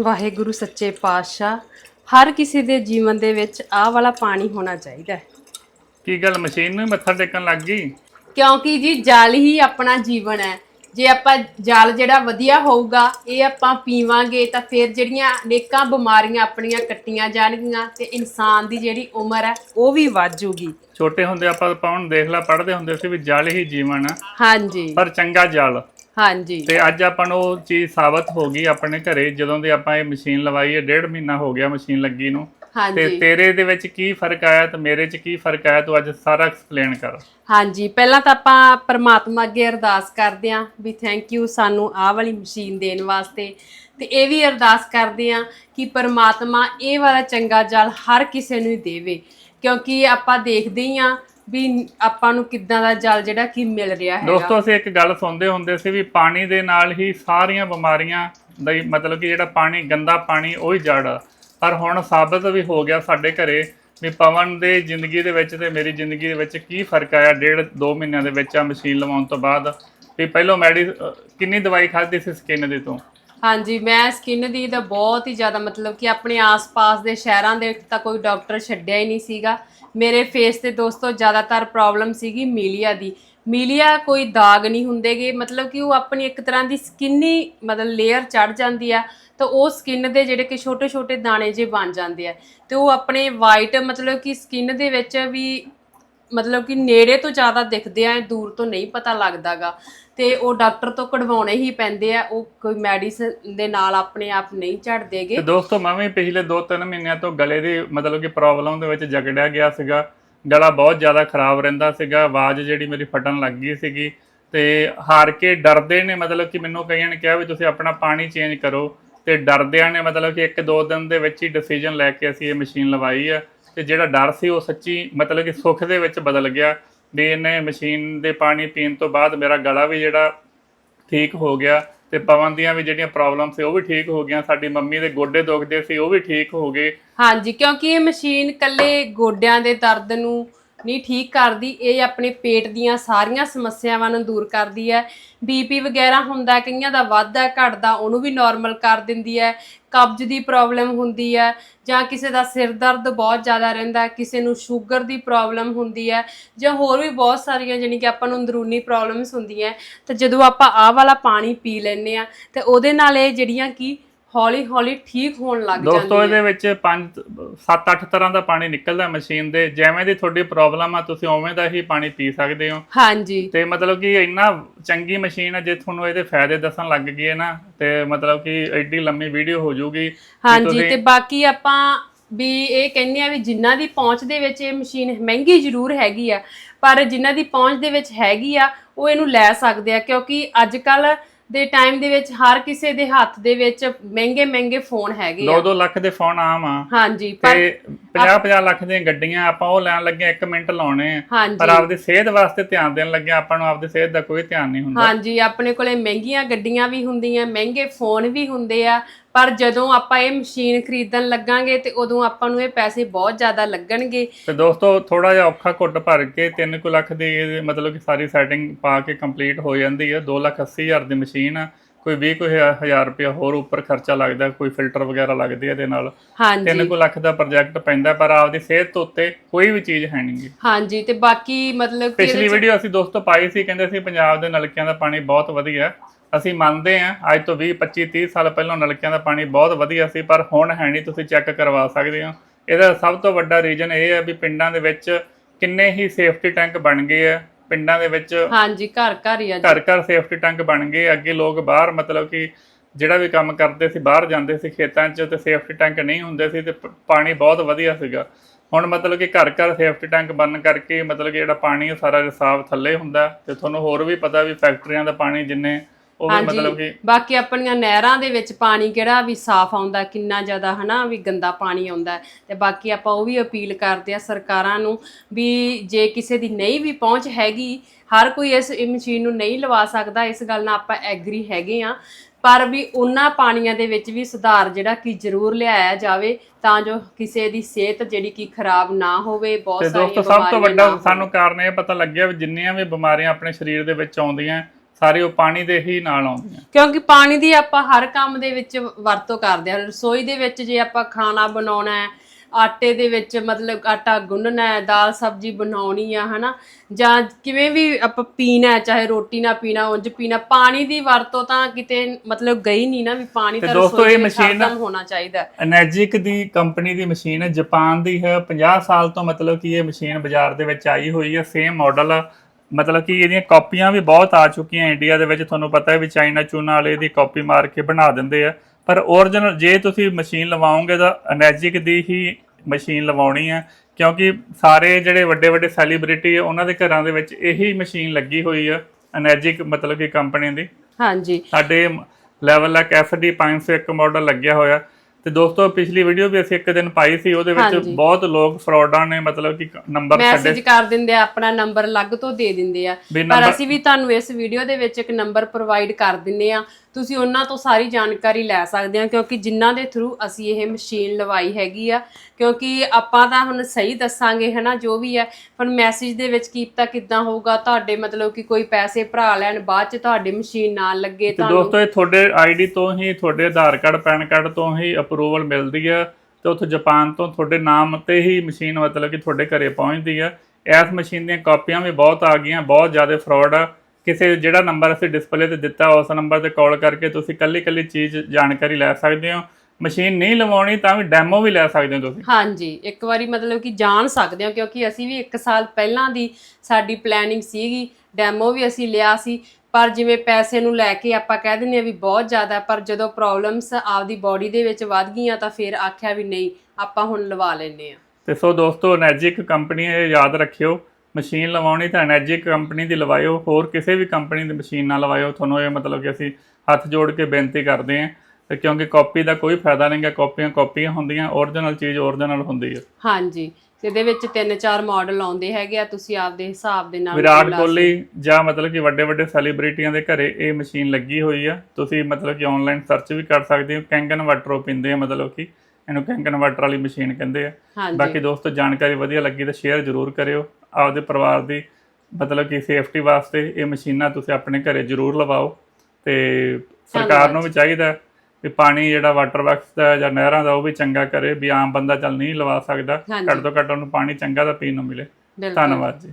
ਵਾਹਿਗੁਰੂ ਸੱਚੇ ਪਾਤਸ਼ਾਹ ਹਰ ਕਿਸੇ ਦੇ ਜੀਵਨ ਦੇ ਵਿੱਚ ਆਹ ਵਾਲਾ ਪਾਣੀ ਹੋਣਾ ਚਾਹੀਦਾ ਹੈ। ਕੀ ਗੱਲ ਮਸ਼ੀਨ ਨੂੰ ਹੀ ਮੱਥਾ ਟੇਕਣ ਲੱਗ ਗਈ? ਕਿਉਂਕਿ ਜੀ ਜਲ ਹੀ ਆਪਣਾ ਜੀਵਨ ਹੈ। ਜੇ ਆਪਾਂ ਜਲ ਜਿਹੜਾ ਵਧੀਆ ਹੋਊਗਾ ਇਹ ਆਪਾਂ ਪੀਵਾਂਗੇ ਤਾਂ ਫਿਰ ਜਿਹੜੀਆਂ ਅਨੇਕਾਂ ਬਿਮਾਰੀਆਂ ਆਪਣੀਆਂ ਕੱਟੀਆਂ ਜਾਣਗੀਆਂ ਤੇ ਇਨਸਾਨ ਦੀ ਜਿਹੜੀ ਉਮਰ ਹੈ ਉਹ ਵੀ ਵੱਧ ਜੂਗੀ। ਛੋਟੇ ਹੁੰਦੇ ਆਪਾਂ ਪਾਉਣ ਦੇਖ ਲਾ ਪੜ੍ਹਦੇ ਹੁੰਦੇ ਸੀ ਵੀ ਜਲ ਹੀ ਜੀਵਨ ਆ ਹਾਂਜੀ। ਪਰ ਚੰਗਾ ਜਲ। ਹਾਂਜੀ। ਤੇ ਅੱਜ ਆਪਾਂ ਨੂੰ ਉਹ ਚੀਜ਼ ਸਾਬਤ ਹੋ ਗਈ ਆਪਣੇ ਘਰੇ ਜਦੋਂ ਦੇ ਆਪਾਂ ਇਹ ਮਸ਼ੀਨ ਲਵਾਈ ਹੈ ਡੇਢ ਮਹੀਨਾ ਹੋ ਗਿਆ ਮਸ਼ੀਨ ਲੱਗੀ ਨੂੰ। ਤੇ ਹਾਂਜੀ। ਤੇਰੇ ਦੇ ਵਿੱਚ ਕੀ ਫ਼ਰਕ ਆਇਆ ਤੇ ਮੇਰੇ 'ਚ ਕੀ ਫ਼ਰਕ ਆਇਆ ਤੂੰ ਅੱਜ ਸਾਰਾ ਐਕਸਪਲੇਨ ਕਰ। ਹਾਂਜੀ ਪਹਿਲਾਂ ਤਾਂ ਆਪਾਂ ਪਰਮਾਤਮਾ ਅੱਗੇ ਅਰਦਾਸ ਕਰਦੇ ਆਂ ਵੀ ਥੈਂਕ ਯੂ ਸਾਨੂੰ ਆਹ ਵਾਲੀ ਮਸ਼ੀਨ ਦੇਣ ਵਾਸਤੇ। ਤੇ ਇਹ ਵੀ ਅਰਦਾਸ ਕਰਦੇ ਆਂ ਕਿ ਪਰਮਾਤਮਾ ਇਹ ਵਾਲਾ ਚੰਗਾ ਜਲ ਹਰ ਕਿਸੇ ਨੂੰ ਹੀ ਦੇਵੇ। ਕਿਉਂਕਿ ਆਪਾਂ ਦੇਖਦੇ ਹੀ ਆਂ ਵੀ ਆਪਾਂ ਨੂੰ ਕਿੱਦਾਂ ਦਾ ਜਲ ਜਿਹੜਾ ਕੀ ਮਿਲ ਰਿਹਾ ਹੈਗਾ। ਦੋਸਤੋ, ਅਸੀਂ ਇੱਕ ਗੱਲ ਸੁਣਦੇ ਹੁੰਦੇ ਸੀ ਵੀ ਪਾਣੀ ਦੇ ਨਾਲ ਹੀ ਸਾਰੀਆਂ ਬਿਮਾਰੀਆਂ ਦਾ ਹੀ ਮਤਲਬ ਕਿ ਜਿਹੜਾ ਪਾਣੀ, ਗੰਦਾ ਪਾਣੀ ਉਹ ਹੀ ਜੜ ਆ। ਪਰ ਹੁਣ ਸਾਬਤ ਵੀ ਹੋ ਗਿਆ ਸਾਡੇ ਘਰੇ ਵੀ ਪਵਨ ਦੇ ਜ਼ਿੰਦਗੀ ਦੇ ਵਿੱਚ ਤੇ ਮੇਰੀ ਜ਼ਿੰਦਗੀ ਦੇ ਵਿੱਚ ਕੀ ਫ਼ਰਕ ਆਇਆ ਡੇਢ ਦੋ ਮਹੀਨਿਆਂ ਦੇ ਵਿੱਚ ਆ ਮਸ਼ੀਨ ਲਵਾਉਣ ਤੋਂ ਬਾਅਦ? ਵੀ ਪਹਿਲਾਂ ਮੈਡੀ ਅਹ ਕਿੰਨੀ ਦਵਾਈ ਖਾਧੀ ਸੀ ਸਕਿਨ ਦੇ ਤੋਂ? ਹਾਂਜੀ, ਮੈਂ ਸਕਿਨ ਦੀ ਤਾਂ ਬਹੁਤ ਹੀ ਜ਼ਿਆਦਾ ਮਤਲਬ ਕਿ ਆਪਣੇ ਆਸ-ਪਾਸ ਦੇ ਸ਼ਹਿਰਾਂ ਦੇ ਵਿੱਚ ਤਾਂ ਕੋਈ ਡਾਕਟਰ ਛੱਡਿਆ ਹੀ ਨਹੀਂ ਸੀਗਾ। ਮੇਰੇ ਫੇਸ ਤੇ ਦੋਸਤੋ ਜ਼ਿਆਦਾਤਰ ਪ੍ਰੋਬਲਮ ਸੀਗੀ ਮੀਲੀਆ ਦੀ। ਮੀਲੀਆ ਕੋਈ ਦਾਗ ਨਹੀਂ ਹੁੰਦੇਗੇ, ਮਤਲਬ ਕਿ ਉਹ ਆਪਣੀ ਇੱਕ ਤਰ੍ਹਾਂ ਦੀ ਸਕਿਨੀ ਮਤਲਬ ਲੇਅਰ ਚੜ ਜਾਂਦੀ ਆ, ਤਾਂ ਉਹ ਸਕਿਨ ਦੇ ਜਿਹੜੇ ਕਿ ਛੋਟੇ-ਛੋਟੇ ਦਾਣੇ ਜੇ ਬਣ ਜਾਂਦੇ ਆ। ਤੇ ਉਹ ਆਪਣੇ ਵਾਈਟ ਮਤਲਬ ਕਿ ਸਕਿਨ ਦੇ ਵਿੱਚ ਵੀ ਮਤਲਬ ਕਿ ਨੇੜੇ ਤੋਂ ਜ਼ਿਆਦਾ ਦਿਖਦੇ ਆ, ਦੂਰ ਤੋਂ ਨਹੀਂ ਪਤਾ ਲੱਗਦਾਗਾ। ਤੇ ਉਹ ਡਾਕਟਰ ਤੋਂ ਕਢਵਾਉਣੇ ਹੀ ਪੈਂਦੇ ਆ, ਉਹ ਕੋਈ ਮੈਡੀਸਨ ਦੇ ਨਾਲ ਆਪਣੇ ਆਪ ਨਹੀਂ ਝੜਦੇਗੇ ਤੇ ਦੋਸਤੋ, ਮੈਂ ਵੀ ਪਿਛਲੇ 2-3 ਮਹੀਨਿਆਂ ਤੋਂ ਗਲੇ ਦੀ ਮਤਲਬ ਕਿ ਪ੍ਰੋਬਲਮ ਦੇ ਵਿੱਚ ਜਗੜਿਆ ਗਿਆ ਸੀਗਾ। ਗਲਾ ਬਹੁਤ ਜ਼ਿਆਦਾ ਖਰਾਬ ਰਹਿੰਦਾ ਸੀਗਾ, ਆਵਾਜ਼ ਜਿਹੜੀ ਮੇਰੀ ਫਟਣ ਲੱਗ ਗਈ ਸੀਗੀ। ਤੇ ਹਾਰ ਕੇ ਡਰਦੇ ਨੇ, ਮਤਲਬ ਕਿ ਮੈਨੂੰ ਕਈਆਂ ਨੇ ਕਿਹਾ ਵੀ ਤੁਸੀਂ ਆਪਣਾ ਪਾਣੀ ਚੇਂਜ ਕਰੋ। ਤੇ ਡਰਦਿਆਂ ਨੇ ਮਤਲਬ ਕਿ ਇੱਕ ਦੋ ਦਿਨ ਦੇ ਵਿੱਚ ਹੀ ਡਿਸੀਜਨ ਲੈ ਕੇ ਅਸੀਂ ਇਹ ਮਸ਼ੀਨ ਲਵਾਈ ਆ। ਤੇ ਜਿਹੜਾ ਡਰ ਸੀ ਉਹ ਸੱਚੀ ਮਤਲਬ ਕਿ ਸੁੱਖ ਦੇ ਵਿੱਚ ਬਦਲ ਗਿਆ। ਵੀ ਇਹਨੇ ਮਸ਼ੀਨ ਦੇ ਪਾਣੀ ਪੀਣ ਤੋਂ ਬਾਅਦ ਮੇਰਾ ਗਲਾ ਵੀ ਜਿਹੜਾ ਠੀਕ ਹੋ ਗਿਆ ਤੇ ਪਵਨ ਦੀਆਂ ਵੀ ਜਿਹੜੀਆਂ ਪ੍ਰੋਬਲਮ ਸੀ ਉਹ ਵੀ ਠੀਕ ਹੋ ਗਈਆਂ। ਸਾਡੀ ਮੰਮੀ ਦੇ ਗੋਡੇ ਦੁਖਦੇ ਸੀ, ਉਹ ਵੀ ਠੀਕ ਹੋ ਗਏ। ਹਾਂਜੀ, ਕਿਉਂਕਿ ਇਹ ਮਸ਼ੀਨ ਕੱਲੇ ਗੋਡਿਆਂ ਦੇ ਦਰਦ ਨੂੰ ਨਹੀਂ ਠੀਕ ਕਰਦੀ, ਇਹ ਆਪਣੇ ਪੇਟ ਦੀਆਂ ਸਾਰੀਆਂ ਸਮੱਸਿਆਵਾਂ ਨੂੰ ਦੂਰ ਕਰਦੀ ਹੈ। ਬੀਪੀ ਵਗੈਰਾ ਹੁੰਦਾ, ਕਈਆਂ ਦਾ ਵੱਧਦਾ ਘਟਦਾ, ਉਹਨੂੰ ਵੀ ਨਾਰਮਲ ਕਰ ਦਿੰਦੀ ਹੈ। ਕਬਜ਼ ਦੀ ਪ੍ਰੋਬਲਮ ਹੁੰਦੀ ਹੈ ਜਾਂ ਕਿਸੇ ਦਾ ਸਿਰ ਦਰਦ ਬਹੁਤ ਜ਼ਿਆਦਾ ਰਹਿੰਦਾ, ਕਿਸੇ ਨੂੰ ਸ਼ੂਗਰ ਦੀ ਪ੍ਰੋਬਲਮ ਹੁੰਦੀ ਹੈ ਜਾਂ ਹੋਰ ਵੀ ਬਹੁਤ ਸਾਰੀਆਂ ਜਾਣੀ ਕਿ ਆਪਾਂ ਨੂੰ ਅੰਦਰੂਨੀ ਪ੍ਰੋਬਲਮਸ ਹੁੰਦੀਆਂ ਤੇ ਜਦੋਂ ਆਪਾਂ ਆਹ ਵਾਲਾ ਪਾਣੀ ਪੀ ਲੈਂਦੇ ਆ ਤੇ ਉਹਦੇ ਨਾਲ ਇਹ ਜਿਹੜੀਆਂ ਕੀ ਹੌਲੀ ਹੌਲੀ ਠੀਕ ਹੋਣ ਲੱਗ ਦੋਸਤੋ ਜਾਂਦੀਆਂ ਇਹਦੇ ਵਿੱਚ 5 7-8 ਤਰ੍ਹਾਂ ਦਾ ਪਾਣੀ ਨਿਕਲਦਾ ਮਸ਼ੀਨ ਦੇ। ਜਿਵੇਂ ਦੀ ਤੁਹਾਡੀ ਪ੍ਰੋਬਲਮ ਆ ਤੁਸੀਂ ਉਵੇਂ ਦਾ ਹੀ ਪਾਣੀ ਪੀ ਸਕਦੇ ਹੋ। ਹਾਂਜੀ। ਤੇ ਮਤਲਬ ਕਿ ਇੰਨਾ ਚੰਗੀ ਮਸ਼ੀਨ ਹੈ ਜੇ ਤੁਹਾਨੂੰ ਇਹਦੇ ਫਾਇਦੇ ਦੱਸਣ ਲੱਗ ਗਏ ਨਾ ਤੇ ਮਤਲਬ ਕਿ ਐਡੀ ਲੰਮੀ ਵੀਡੀਓ ਹੋ ਜਾਊਗੀ ਹਾਂਜੀ ਤੇ ਬਾਕੀ ਆਪਾਂ ਵੀ ਇਹ ਕਹਿੰਦੇ ਆ ਵੀ ਜਿਨ੍ਹਾਂ ਦੀ ਪਹੁੰਚ ਦੇ ਵਿੱਚ ਇਹ ਮਸ਼ੀਨ ਮਹਿੰਗੀ ਜ਼ਰੂਰ ਹੈਗੀ ਆ ਪਰ ਜਿਨ੍ਹਾਂ ਦੀ ਪਹੁੰਚ ਦੇ ਵਿੱਚ ਹੈਗੀ ਆ ਉਹ ਇਹਨੂੰ ਲੈ ਸਕਦੇ ਆ ਕਿਉਂਕਿ ਅੱਜ ਕੱਲ ਦੇ ਟਾਈਮ ਦੇ ਵਿੱਚ ਹਰ ਕਿਸੇ ਦੇ ਹੱਥ ਦੇ ਵਿੱਚ ਮਹਿੰਗੇ ਮਹਿੰਗੇ ਫੋਨ ਹੈਗੇ ਆ। 2-2 ਲੱਖ ਦੇ ਫੋਨ ਆਮ ਆ। ਹਾਂਜੀ ਪਰ ਤੇ 50-50 ਲੱਖ ਦੀਆਂ ਗੱਡੀਆਂ ਆਪਾਂ ਉਹ ਲੈਣ ਲੱਗੇ 1 ਮਿੰਟ ਲਾਉਣੇ ਆ। ਪਰ ਆਪਦੀ ਸਿਹਤ ਵਾਸਤੇ ਧਿਆਨ ਦੇਣ ਲੱਗੇ ਆਪਾਂ ਨੂੰ ਆਪਦੀ ਸਿਹਤ ਦਾ ਕੋਈ ਧਿਆਨ ਨਹੀਂ ਹੁੰਦਾ। ਹਾਂਜੀ ਆਪਣੇ ਕੋਲੇ ਮਹਿੰਗੀਆਂ ਗੱਡੀਆਂ ਵੀ ਹੁੰਦੀਆਂ ਮਹਿੰਗੇ ਫੋਨ ਵੀ ਹੁੰਦੇ ਆ ਪਰ ਜਦੋਂ ਆਪਾਂ ਇਹ ਮਸ਼ੀਨ ਖਰੀਦਣ ਲੱਗਾਂਗੇ ਤੇ ਉਦੋਂ ਆਪਾਂ ਨੂੰ ਇਹ ਪੈਸੇ ਬਹੁਤ ਜ਼ਿਆਦਾ ਲੱਗਣਗੇ। ਤੇ ਦੋਸਤੋ ਥੋੜਾ ਜਿਹਾ ਔਖਾ ਘੁੱਟ ਭਰ ਕੇ 3 ਕੁ ਲੱਖ ਦੀ ਮਤਲਬ ਕਿ ਸਾਰੀ ਸੈਟਿੰਗ ਪਾ ਕੇ ਕੰਪਲੀਟ ਹੋ ਜਾਂਦੀ ਹੈ। 2 ਲੱਖ 80 ਹਜ਼ਾਰ ਦੀ ਮਸ਼ੀਨ ਆ। ਕੋਈ 20 ਕੁ ਹਜ਼ਾਰ ਰੁਪਇਆ ਹੋਰ ਉੱਪਰ ਖਰਚਾ ਲੱਗਦਾ ਕੋਈ ਫਿਲਟਰ ਵਗੈਰਾ ਲੱਗਦੇ ਆ ਇਹਦੇ ਨਾਲ। 3 ਹਾਂਜੀ ਕੁ ਲੱਖ ਦਾ ਪ੍ਰੋਜੈਕਟ ਪੈਂਦਾ ਪਰ ਆਪਦੀ ਸਿਹਤ ਤੋਂ ਉੱਤੇ ਕੋਈ ਵੀ ਚੀਜ਼ ਹੈ ਨਹੀਂਗੀ ਹਾਂਜੀ ਤੇ ਬਾਕੀ ਮਤਲਬ ਕਿ ਪਿਛਲੀ ਵੀਡੀਓ ਅਸੀਂ ਦੋਸਤੋ ਪਾਈ ਸੀ ਕਹਿੰਦੇ ਸੀ ਪੰਜਾਬ ਦੇ ਨਲਕਿਆਂ ਦਾ ਪਾਣੀ ਬਹੁਤ ਵਧੀਆ। ਅਸੀਂ ਮੰਨਦੇ ਹਾਂ ਅੱਜ ਤੋਂ 20 25 30 ਸਾਲ ਪਹਿਲਾਂ ਨਲਕਿਆਂ ਦਾ ਪਾਣੀ ਬਹੁਤ ਵਧੀਆ ਸੀ ਪਰ ਹੁਣ ਹੈ ਨਹੀਂ ਤੁਸੀਂ ਚੈੱਕ ਕਰਵਾ ਸਕਦੇ ਹੋ। ਇਹਦਾ ਸਭ ਤੋਂ ਵੱਡਾ ਰੀਜ਼ਨ ਇਹ ਹੈ ਵੀ ਪਿੰਡਾਂ ਦੇ ਵਿੱਚ ਕਿੰਨੇ ਹੀ ਸੇਫਟੀ ਟੈਂਕ ਬਣ ਗਏ ਆ। ਪਿੰਡਾਂ ਦੇ ਵਿੱਚ ਹਾਂਜੀ ਘਰ ਘਰ ਹੀ ਆ ਜੀ। ਘਰ ਘਰ ਸੇਫਟੀ ਟੈਂਕ ਬਣ ਗਏ। ਅੱਗੇ ਲੋਕ ਬਾਹਰ ਮਤਲਬ ਕਿ ਜਿਹੜਾ ਵੀ ਕੰਮ ਕਰਦੇ ਸੀ ਬਾਹਰ ਜਾਂਦੇ ਸੀ ਖੇਤਾਂ 'ਚ ਤੇ ਸੇਫਟੀ ਟੈਂਕ ਨਹੀਂ ਹੁੰਦੇ ਸੀ ਤੇ ਪ- ਪਾਣੀ ਬਹੁਤ ਵਧੀਆ ਸੀਗਾ। ਹੁਣ ਮਤਲਬ ਕਿ ਘਰ ਘਰ ਸੇਫਟੀ ਟੈਂਕ ਬਣਨ ਕਰਕੇ ਮਤਲਬ ਕਿ ਜਿਹੜਾ ਪਾਣੀ ਉਹ ਸਾਰਾ ਰਿਸਾਵ ਥੱਲੇ ਹੁੰਦਾ। ਤੇ ਤੁਹਾਨੂੰ ਹੋਰ ਵੀ ਪਤਾ ਵੀ ਫੈਕਟਰੀਆਂ ਦਾ ਪਾਣੀ ਜਿੰਨੇ ਉਹ ਵੀ ਮਤਲਬ ਕਿ ਬਾਕੀ ਆਪਣੀਆਂ ਨਹਿਰਾਂ ਦੇ ਵਿੱਚ ਪਾਣੀ ਕਿਹੜਾ ਵੀ ਸਾਫ਼ ਆਉਂਦਾ ਕਿੰਨਾ ਜ਼ਿਆਦਾ ਹਨਾ ਵੀ ਗੰਦਾ ਪਾਣੀ ਆਉਂਦਾ। ਤੇ ਬਾਕੀ ਆਪਾਂ ਉਹ ਵੀ ਅਪੀਲ ਕਰਦੇ ਆ ਸਰਕਾਰਾਂ ਨੂੰ ਵੀ ਜੇ ਕਿਸੇ ਦੀ ਨਹੀਂ ਵੀ ਪਹੁੰਚ ਹੈਗੀ ਹਰ ਕੋਈ ਇਸ ਮਸ਼ੀਨ ਨੂੰ ਨਹੀਂ ਲਵਾ ਸਕਦਾ ਇਸ ਗੱਲ ਨਾਲ ਆਪਾਂ ਐਗਰੀ ਹੈਗੇ ਆ ਪਰ ਵੀ ਉਹਨਾਂ ਪਾਣੀਆਂ ਦੇ ਵਿੱਚ ਵੀ ਸੁਧਾਰ ਜਿਹੜਾ ਕਿ ਜ਼ਰੂਰ ਲਿਆਇਆ ਜਾਵੇ ਤਾਂ ਜੋ ਕਿਸੇ ਦੀ ਸਿਹਤ ਜਿਹੜੀ ਕਿ ਖਰਾਬ ਨਾ ਹੋਵੇ ਬਹੁਤ ਤੇ ਸਾਰੀਆਂ ਦੋਸਤੋ ਸਭ ਤੋਂ ਬਿਮਾਰੀਆਂ ਵੱਡਾ। ਸਾਨੂੰ ਕਾਰਨ ਇਹ ਪਤਾ ਲੱਗਿਆ ਵੀ ਜਿੰਨੀਆਂ ਵੀ ਬਿਮਾਰੀਆਂ ਆਪਣੇ ਸਰੀਰ ਦੇ ਵਿੱਚ ਆਉਂਦੀਆਂ ਸਾਰੇ ਉਹ ਪਾਣੀ ਦੇ ਹੀ ਨਾਲ ਆਉਂਦੀਆਂ। ਕਿਉਂਕਿ ਪਾਣੀ ਦੀ ਆਪਾਂ ਹਰ ਕੰਮ ਦੇ ਵਿੱਚ ਵਰਤੋਂ ਕਰਦੇ ਹਾਂ। ਰਸੋਈ ਦੇ ਵਿੱਚ ਜੇ ਆਪਾਂ ਖਾਣਾ ਬਣਾਉਣਾ ਹੈ ਆਟੇ ਦੇ ਵਿੱਚ ਮਤਲਬ ਆਟਾ ਗੁੰਨਣਾ ਹੈ ਦਾਲ ਸਬਜ਼ੀ ਬਣਾਉਣੀ ਆ ਹਨਾ? ਜਾਂ ਕਿਵੇਂ ਵੀ ਆਪਾਂ ਪੀਣਾ ਚਾਹੇ ਰੋਟੀ ਨਾ ਪੀਣਾ ਉਂਝ ਪੀਣਾ ਪਾਣੀ ਦੀ ਵਰਤੋਂ ਤਾਂ ਕਿਤੇ ਮਤਲਬ ਗਈ ਨਹੀਂ ਨਾ ਵੀ ਪਾਣੀ ਤੇ ਰਸੋਈ ਵਿੱਚ ਹਰਦਮ ਹੋਣਾ ਚਾਹੀਦਾ। ਐਨਰਜਿਕ ਦੀ ਕੰਪਨੀ ਦੀ ਮਸ਼ੀਨ ਹੈ ਜਾਪਾਨ ਦੀ ਹੈ। 50 ਸਾਲ ਤੋਂ ਮਤਲਬ ਕਿ ਇਹ ਮਸ਼ੀਨ ਬਾਜ਼ਾਰ ਦੇ ਵਿੱਚ ਆਈ ਹੋਈ ਹੈ। ਸੇਮ ਮਾਡਲ ਆ। ਮਤਲਬ ਕਿ ਇਹਦੀਆਂ ਕਾਪੀਆਂ ਵੀ ਬਹੁਤ ਆ ਚੁੱਕੀਆਂ ਇੰਡੀਆ ਦੇ ਵਿੱਚ ਤੁਹਾਨੂੰ ਪਤਾ ਹੈ ਵੀ ਚਾਈਨਾ ਚੂਨਾ ਵਾਲੇ ਇਹਦੀ ਕਾਪੀ ਮਾਰ ਕੇ ਬਣਾ ਦਿੰਦੇ ਆ। ਪਰ origignal ਜੇ ਤੁਸੀਂ ਮਸ਼ੀਨ ਲਵਾਓਗੇ ਤਾਂ ਐਨਰਜਿਕ ਦੀ ਹੀ ਮਸ਼ੀਨ ਲਵਾਉਣੀ ਆ ਕਿਉਂਕਿ ਸਾਰੇ ਜਿਹੜੇ ਵੱਡੇ ਵੱਡੇ ਸੈਲੀਬ੍ਰਿਟੀ ਆ ਉਹਨਾਂ ਦੇ ਘਰਾਂ ਦੇ ਵਿੱਚ ਇਹੀ ਮਸ਼ੀਨ ਲੱਗੀ ਹੋਈ ਆ ਐਨਰਜਿਕ ਮਤਲਬ ਕਿ ਕੰਪਨੀ ਦੀ। ਹਾਂਜੀ। ਸਾਡੇ ਲੈਵਲ ਹੈ ਐਫਡੀ 501 ਮਾਡਲ ਲੱਗਿਆ ਹੋਇਆ। ਤੇ ਦੋਸਤੋ ਪਿਛਲੀ ਵੀਡੀਓ ਵੀ ਅਸੀਂ ਇੱਕ ਦਿਨ ਪਾਈ ਸੀ ਉਹਦੇ ਵਿੱਚ ਹਾਂਜੀ। ਬਹੁਤ ਲੋਕ ਫਰਾਡਾਂ ਨੇ ਮਤਲਬ ਕਿ ਨੰਬਰ ਮੈਸੇਜ ਸਾਡੇ ਕਰ ਦਿੰਦੇ ਆ ਆਪਣਾ ਨੰਬਰ ਅਲੱਗ ਤੋਂ ਦੇ ਦਿੰਦੇ ਆ। ਵੀ ਪਰ ਅਸੀਂ ਵੀ ਤੁਹਾਨੂੰ ਇਸ ਵੀਡੀਓ ਦੇ ਵਿੱਚ ਇੱਕ ਨੰਬਰ ਪ੍ਰੋਵਾਈਡ ਕਰ ਦਿੰਨੇ ਆ। ਤੁਸੀਂ ਉਹਨਾਂ ਤੋਂ ਸਾਰੀ ਜਾਣਕਾਰੀ ਲੈ ਸਕਦੇ ਆ ਕਿਉਂਕਿ ਜਿਨ੍ਹਾਂ ਦੇ ਥਰੂ ਅਸੀਂ ਇਹ ਮਸ਼ੀਨ ਲਵਾਈ ਹੈਗੀ ਆ। ਕਿਉਂਕਿ ਆਪਾਂ ਤਾਂ ਹੁਣ ਸਹੀ ਦੱਸਾਂਗੇ ਹਨਾ ਜੋ ਵੀ ਹੈ। ਪਰ ਮੈਸੇਜ ਦੇ ਵਿੱਚ ਕੀਤਾ ਕਿੱਦਾਂ ਹੋਊਗਾ? ਤੁਹਾਡੇ ਮਤਲਬ ਕਿ ਕੋਈ ਪੈਸੇ ਭਰਾ ਲੈਣ ਬਾਅਦ ਚ ਤੁਹਾਡੀ ਮਸ਼ੀਨ ਨਾਲ ਲੱਗੇ ਤੇ ਤੁਹਾਨੂੰ। ਦੋਸਤੋ ਇਹ ਤੁਹਾਡੇ ਆਈਡੀ ਤੋਂ ਹੀ ਤੁਹਾਡੇ ਆਧਾਰ ਕਾਰਡ ਪੈਨ ਕਾਰਡ ਤੋਂ ਹੀ ਅਪਰੂਵਲ ਮਿਲਦੀ ਆ। ਤੇ ਉੱਥੇ ਜਾਪਾਨ ਤੋਂ ਤੁਹਾਡੇ ਨਾਮ ਤੇ ਹੀ ਮਸ਼ੀਨ ਮਤਲਬ ਕਿ ਤੁਹਾਡੇ ਘਰੇ ਪਹੁੰਚਦੀ ਆ। ਇਸ ਮਸ਼ੀਨ ਦੀਆਂ ਕਾਪੀਆਂ ਵੀ ਬਹੁਤ ਆ ਗਈਆਂ ਬਹੁਤ ਜ਼ਿਆਦਾ ਫਰਾਡ ਆ। ਕਿਸੇ ਜਿਹੜਾ ਨੰਬਰ ਅਸੀਂ ਡਿਸਪਲੇ ਤੇ ਦਿੱਤਾ ਉਸ ਨੰਬਰ ਤੇ ਕਾਲ ਕਰਕੇ ਤੁਸੀਂ ਕੱਲੀ ਕੱਲੀ ਚੀਜ਼ ਜਾਣਕਾਰੀ ਲੈ ਸਕਦੇ ਹੋ। ਮਸ਼ੀਨ ਨਹੀਂ ਲਵਾਉਣੀ ਤਾਂ ਵੀ ਡੈਮੋ ਵੀ ਲੈ ਸਕਦੇ ਹੋ ਤੁਸੀਂ। ਹਾਂਜੀ ਇੱਕ ਵਾਰੀ ਮਤਲਬ ਕਿ ਜਾਣ ਸਕਦੇ ਹਾਂ ਕਿਉਂਕਿ ਅਸੀਂ ਵੀ 1 ਸਾਲ ਪਹਿਲਾਂ ਦੀ ਸਾਡੀ ਪਲੈਨਿੰਗ ਸੀਗੀ ਡੈਮੋ ਵੀ ਅਸੀਂ ਲਿਆ ਸੀ ਪਰ ਜਿਵੇਂ ਪੈਸੇ ਨੂੰ ਲੈ ਕੇ ਆਪਾਂ ਕਹਿ ਦਿੰਦੇ ਆ ਵੀ ਬਹੁਤ ਜ਼ਿਆਦਾ ਪਰ ਜਦੋਂ ਪ੍ਰੋਬਲਮਸ ਆਪਦੀ ਬਾਡੀ ਦੇ ਵਿੱਚ ਵੱਧ ਗਈਆਂ ਤਾਂ ਫਿਰ ਆਖਿਆ ਵੀ ਨਹੀਂ ਆਪਾਂ ਹੁਣ ਲਵਾ ਲੈਨੇ ਆ ਤੇ ਸੋ ਦੋਸਤੋ ਐਨਰਜਿਕ ਕੰਪਨੀ ਇਹ ਯਾਦ ਰੱਖਿਓ। ਮਸ਼ੀਨ ਲਵਾਉਣੀ ਤਾਂ ਐਨਰਜਿਕ ਕੰਪਨੀ ਦੀ ਲਵਾਇਓ ਹੋਰ ਕਿਸੇ ਵੀ ਕੰਪਨੀ ਦੀ ਮਸ਼ੀਨ ਨਾ ਲਵਾਇਓ। ਤੁਹਾਨੂੰ ਇਹ ਮਤਲਬ ਕਿ ਅਸੀਂ ਹੱਥ ਜੋੜ ਕੇ ਬੇਨਤੀ ਕਰਦੇ ਹਾਂ ਤੇ ਕਿਉਂਕਿ ਕਾਪੀ ਦਾ ਕੋਈ ਫਾਇਦਾ ਨਹੀਂਗਾ ਕਾਪੀਆਂ ਕਾਪੀਆਂ ਹੁੰਦੀਆਂ origignal ਚੀਜ਼ origignal ਹੁੰਦੀ ਹੈ ਹਾਂਜੀ ਇਹਦੇ ਵਿੱਚ ਤਿੰਨ ਚਾਰ ਮਾਡਲ ਆਉਂਦੇ ਹੈਗੇ ਆ ਤੁਸੀਂ ਆਪਦੇ ਹਿਸਾਬ ਦੇ ਨਾਲ ਵਿਰਾਟ ਕੋਹਲੀ ਜਾਂ ਮਤਲਬ ਕਿ ਵੱਡੇ ਵੱਡੇ ਸੈਲੀਬ੍ਰਿਟੀਆਂ ਦੇ ਘਰੇ ਇਹ ਮਸ਼ੀਨ ਲੱਗੀ ਹੋਈ ਆ। ਤੁਸੀਂ ਮਤਲਬ ਕਿ ਆਨਲਾਈਨ ਸਰਚ ਵੀ ਕਰ ਸਕਦੇ ਹੋ। ਕੈਂਗਨ ਵਾਟਰੋ ਪਿੰਦੇ ਆ ਮਤਲਬ ਕਿ ਇਹਨੂੰ ਕੈਂਗਨ ਵਾਟਰ ਵਾਲੀ ਮਸ਼ੀਨ ਕਹਿੰਦੇ ਆ। ਬਾਕੀ ਦੋਸਤੋ ਜਾਣਕਾਰੀ ਵਧੀਆ ਲੱਗੀ ਤਾਂ ਸ਼ੇਅਰ ਜ਼ਰੂਰ ਕਰਿਓ। ਆਪਦੇ ਪਰਿਵਾਰ ਦੀ ਮਤਲਬ ਕਿ ਸੇਫਟੀ ਵਾਸਤੇ ਇਹ ਮਸ਼ੀਨਾਂ ਤੁਸੀਂ ਆਪਣੇ ਘਰੇ ਜ਼ਰੂਰ ਲਵਾਓ ਤੇ ਸਰਕਾਰ ਨੂੰ ਵੀ ਚਾਹੀਦਾ ਵੀ ਪਾਣੀ ਜਿਹੜਾ ਵਾਟਰ ਵਰਕਸ ਦਾ ਜਾਂ ਨਹਿਰਾਂ ਦਾ ਉਹ ਵੀ ਚੰਗਾ ਕਰੇ ਵੀ ਆਮ ਬੰਦਾ ਚੱਲ ਨਹੀਂ ਲਵਾ ਸਕਦਾ। ਘੱਟ ਤੋਂ ਘੱਟ ਉਹਨੂੰ ਪਾਣੀ ਚੰਗਾ ਤਾਂ ਪੀਣ ਨੂੰ ਮਿਲੇ। ਧੰਨਵਾਦ ਜੀ।